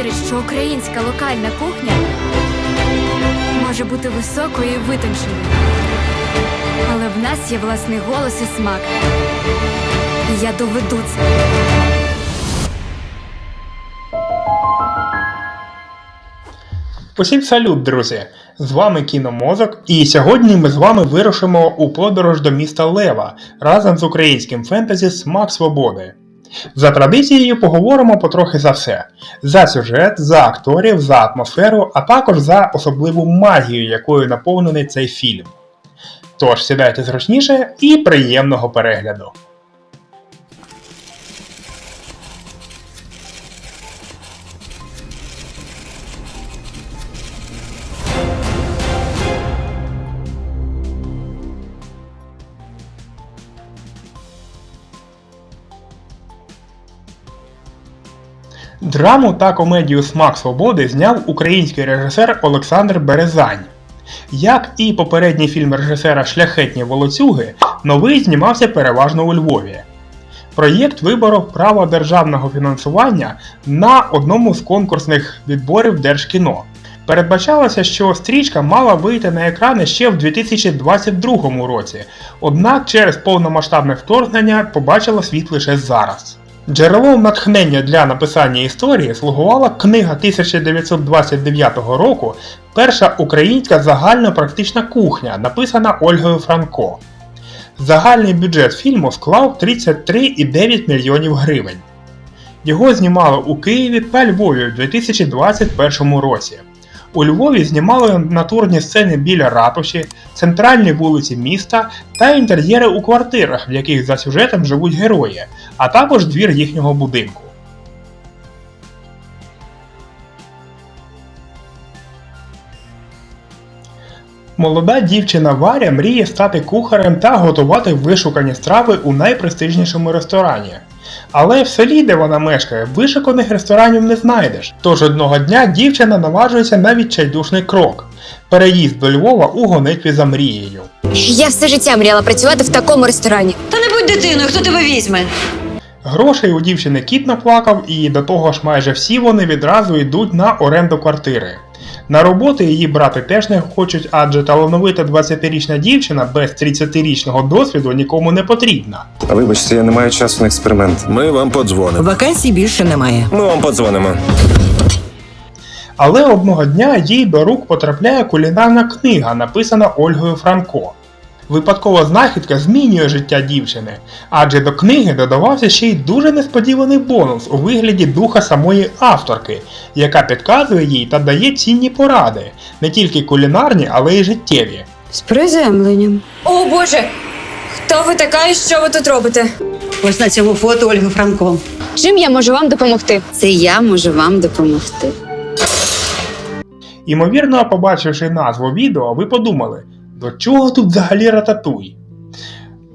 вірить, що українська локальна кухня може бути високою і витонченою. Але в нас є власний голос і смак. І я доведу це. Усім салют, друзі! З вами Кіномозок, і сьогодні ми з вами вирушимо у подорож до міста Лева разом з українським фентезі Смак Свободи. За традицією поговоримо потрохи за все: за сюжет, за акторів, за атмосферу, а також за особливу магію, якою наповнений цей фільм. Тож сідайте зручніше і приємного перегляду! Драму та комедію Смак Свободи зняв український режисер Олександр Березань. Як і попередній фільм режисера Шляхетні волоцюги, новий знімався переважно у Львові. Проєкт виборов право державного фінансування на одному з конкурсних відборів Держкіно. Передбачалося, що стрічка мала вийти на екрани ще в 2022 році, однак через повномасштабне вторгнення побачила світ лише зараз. Джерелом натхнення для написання історії слугувала книга 1929 року Перша українська загальнопрактична кухня, написана Ольгою Франко. Загальний бюджет фільму склав 33,9 мільйонів гривень. Його знімали у Києві та Львові у 2021 році. У Львові знімали натурні сцени біля ратуші, центральні вулиці міста та інтер'єри у квартирах, в яких за сюжетом живуть герої, а також двір їхнього будинку. Молода дівчина Варя мріє стати кухарем та готувати вишукані страви у найпрестижнішому ресторані. Але в селі, де вона мешкає, вишуканих ресторанів не знайдеш. Тож одного дня дівчина наважується на відчайдушний крок переїзд до Львова у гонитві за мрією. Я все життя мріяла працювати в такому ресторані. Та не будь дитиною, хто тебе візьме? Грошей у дівчини кіт наплакав, і до того ж майже всі вони відразу йдуть на оренду квартири. На роботу її брати теж не хочуть, адже талановита 20-річна дівчина без 30-річного досвіду нікому не потрібна. А вибачте, я не маю часу на експеримент. Ми вам подзвонимо. Вакансій більше немає. Ми вам подзвонимо. Але одного дня їй до рук потрапляє кулінарна книга, написана Ольгою Франко. Випадкова знахідка змінює життя дівчини, адже до книги додавався ще й дуже несподіваний бонус у вигляді духа самої авторки, яка підказує їй та дає цінні поради, не тільки кулінарні, але й життєві. З приземленням. О Боже! Хто ви така і що ви тут робите? Ось на цьому фото Ольга Франко. Чим я можу вам допомогти? Це я можу вам допомогти. Імовірно, побачивши назву відео, ви подумали, до чого тут взагалі рататуй?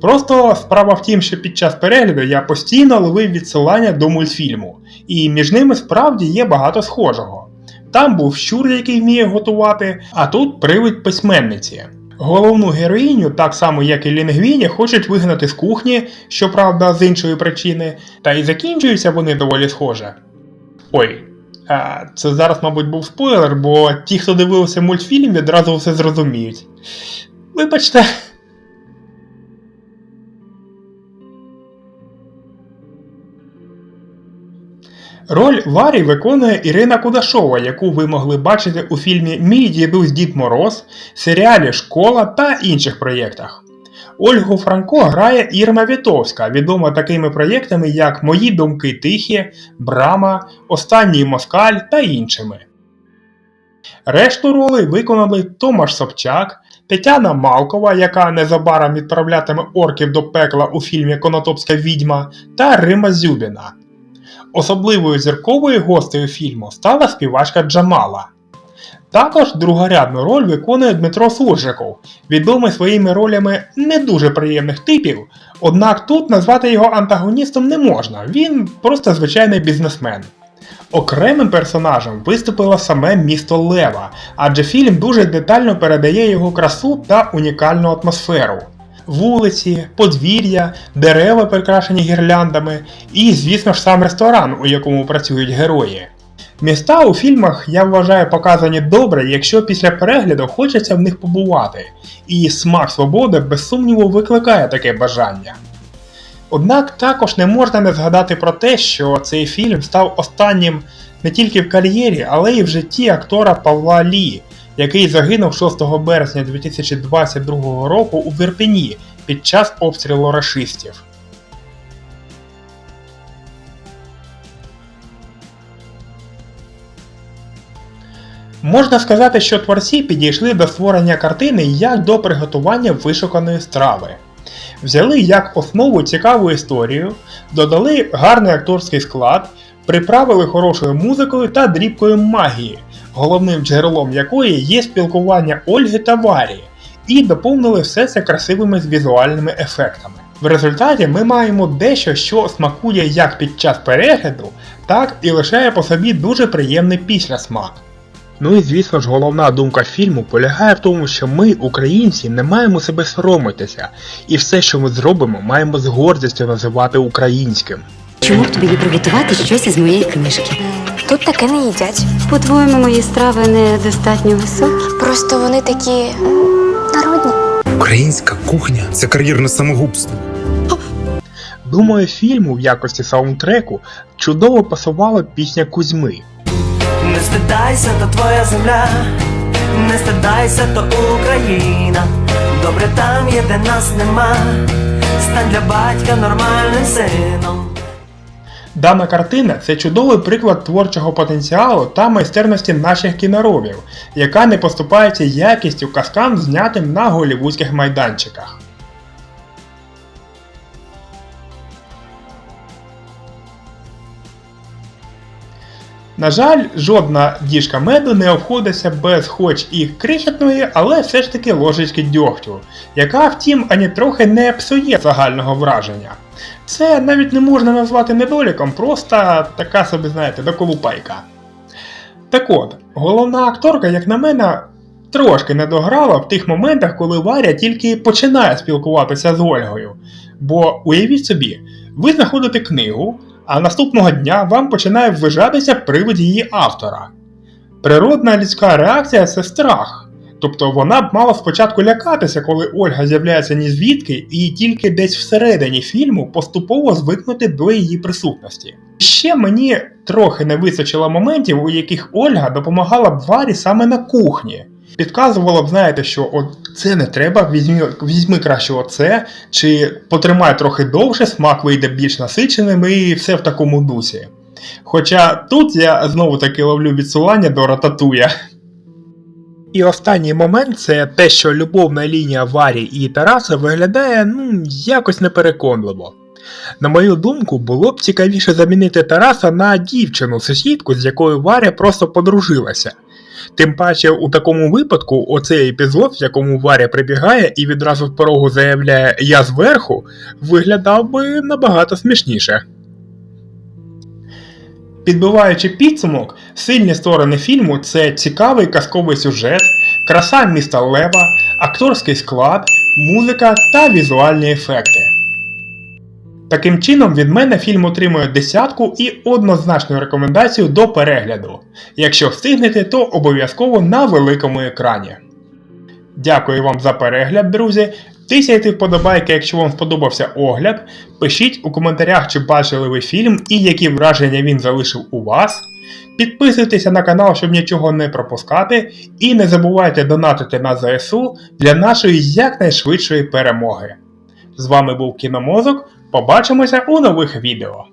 Просто справа в тім, що під час перегляду я постійно ловив відсилання до мультфільму, і між ними справді є багато схожого. Там був щур, який вміє готувати, а тут привид письменниці. Головну героїню, так само як і Лінгвіні, хочуть вигнати з кухні, щоправда, з іншої причини, та і закінчуються вони доволі схоже. Ой, це зараз, мабуть, був спойлер, бо ті, хто дивився мультфільм, відразу все зрозуміють. Вибачте. Роль Варі виконує Ірина Кудашова, яку ви могли бачити у фільмі Мій дідусь Дід Мороз, серіалі Школа та інших проєктах. Ольгу Франко грає Ірма Вітовська, відома такими проєктами, як Мої думки тихі, Брама, Останній Москаль та іншими. Решту ролей виконали Томаш Собчак, Тетяна Малкова, яка незабаром відправлятиме орків до пекла у фільмі Конотопська відьма, та Рима Зюбіна. Особливою зірковою гостею фільму стала співачка Джамала. Також другорядну роль виконує Дмитро Суржиков, відомий своїми ролями не дуже приємних типів, однак тут назвати його антагоністом не можна, він просто звичайний бізнесмен. Окремим персонажем виступило саме місто Лева, адже фільм дуже детально передає його красу та унікальну атмосферу. Вулиці, подвір'я, дерева, прикрашені гірляндами, і, звісно ж, сам ресторан, у якому працюють герої. Міста у фільмах, я вважаю, показані добре, якщо після перегляду хочеться в них побувати, і смак свободи без сумніву викликає таке бажання. Однак також не можна не згадати про те, що цей фільм став останнім не тільки в кар'єрі, але й в житті актора Павла Лі, який загинув 6 березня 2022 року у Вірпені під час обстрілу рашистів. Можна сказати, що творці підійшли до створення картини як до приготування вишуканої страви. Взяли як основу цікаву історію, додали гарний акторський склад, приправили хорошою музикою та дрібкою магії, головним джерелом якої є спілкування Ольги та Варі, і доповнили все це красивими візуальними ефектами. В результаті ми маємо дещо, що смакує як під час перегляду, так і лишає по собі дуже приємний післясмак. Ну і звісно ж, головна думка фільму полягає в тому, що ми, українці, не маємо себе соромитися, і все, що ми зробимо, маємо з гордістю називати українським. Чому б тобі не приготувати щось із моєї книжки? Тут таке не їдять. По-твоєму, мої страви недостатньо високі? Просто вони такі народні. Українська кухня це кар'єрне самогубство. Думаю, фільму в якості саундтреку чудово пасувала пісня Кузьми. Стидайся, то твоя земля, не стидайся, то Україна. Добре там є, де нас нема. Стань для батька нормальним сином. Дана картина це чудовий приклад творчого потенціалу та майстерності наших кіноробів, яка не поступається якістю казкам, знятим на голівудських майданчиках. На жаль, жодна діжка меду не обходиться без хоч і крихітної, але все ж таки ложечки дьогтю, яка, втім, ані трохи не псує загального враження. Це навіть не можна назвати недоліком, просто така собі, знаєте, доколупайка. Так от, головна акторка, як на мене, трошки не дограла в тих моментах, коли Варя тільки починає спілкуватися з Ольгою. Бо уявіть собі, ви знаходите книгу, а наступного дня вам починає ввижатися привид її автора. Природна людська реакція це страх. Тобто вона б мала спочатку лякатися, коли Ольга з'являється ні звідки, і тільки десь всередині фільму поступово звикнути до її присутності. Ще мені трохи не вистачило моментів, у яких Ольга допомагала б Варі саме на кухні. Підказувала б, знаєте, що от це не треба, візьми, візьми краще оце, чи потримай трохи довше, смак вийде більш насиченим і все в такому дусі. Хоча тут я знову таки ловлю відсилання до рататуя. І останній момент це те, що любовна лінія Варі і Тараса виглядає ну, якось непереконливо. На мою думку, було б цікавіше замінити Тараса на дівчину сусідку, з якою Варя просто подружилася. Тим паче, у такому випадку, оцей епізод, в якому Варя прибігає і відразу з порогу заявляє Я зверху, виглядав би набагато смішніше. Підбиваючи підсумок, сильні сторони фільму це цікавий казковий сюжет, краса міста Лева, акторський склад, музика та візуальні ефекти. Таким чином, від мене фільм отримує десятку і однозначну рекомендацію до перегляду. Якщо встигнете, то обов'язково на великому екрані. Дякую вам за перегляд, друзі. Тисяйте вподобайки, якщо вам сподобався огляд. Пишіть у коментарях, чи бачили ви фільм і які враження він залишив у вас. Підписуйтеся на канал, щоб нічого не пропускати. І не забувайте донатити на ЗСУ для нашої якнайшвидшої перемоги. З вами був Кіномозок. Побачимося у нових відео.